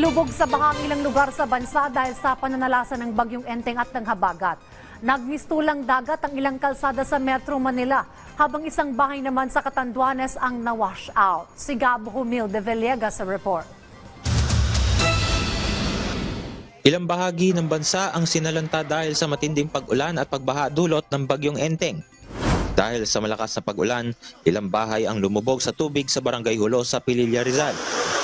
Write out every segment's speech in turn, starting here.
Lubog sa bahang ilang lugar sa bansa dahil sa pananalasan ng bagyong Enteng at ng Habagat. Nagmistulang dagat ang ilang kalsada sa Metro Manila, habang isang bahay naman sa Catanduanes ang na-wash out. Si Gabo Humil de Villegas sa report. Ilang bahagi ng bansa ang sinalanta dahil sa matinding pag-ulan at pagbaha dulot ng bagyong Enteng. Dahil sa malakas na pag-ulan, ilang bahay ang lumubog sa tubig sa barangay Hulo sa Pililla Rizal.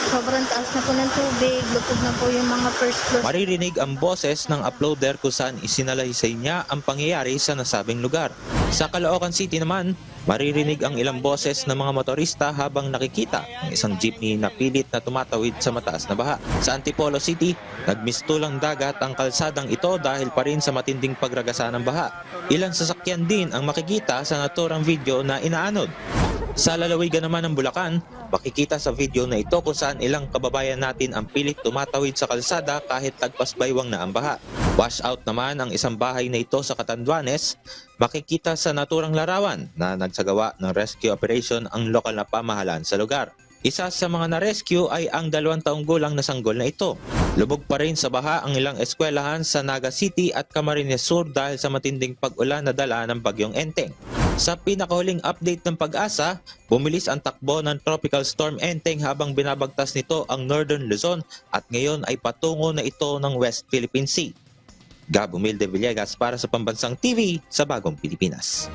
Sobrang taas na po ng tubig, lupog na po yung mga first floor. Maririnig ang boses ng uploader kung saan isinalaysay niya ang pangyayari sa nasabing lugar. Sa Caloocan City naman, maririnig ang ilang boses ng mga motorista habang nakikita ang isang jeepney na pilit na tumatawid sa mataas na baha. Sa Antipolo City, nagmistulang dagat ang kalsadang ito dahil pa rin sa matinding pagragasa ng baha. Ilang sasakyan din ang makikita sa naturang video na inaanod. Sa lalawigan naman ng Bulacan, makikita sa video na ito kung saan ilang kababayan natin ang pilit tumatawid sa kalsada kahit tagpas baywang na ang baha. Wash out naman ang isang bahay na ito sa Catanduanes, makikita sa naturang larawan na nagsagawa ng rescue operation ang lokal na pamahalaan sa lugar. Isa sa mga na-rescue ay ang dalawang taong gulang na sanggol na ito. Lubog pa rin sa baha ang ilang eskwelahan sa Naga City at Camarines Sur dahil sa matinding pag-ulan na dala ng bagyong Enteng. Sa pinakahuling update ng pag-asa, bumilis ang takbo ng Tropical Storm Enteng habang binabagtas nito ang Northern Luzon at ngayon ay patungo na ito ng West Philippine Sea. Gabo Mil de Villegas para sa Pambansang TV sa Bagong Pilipinas.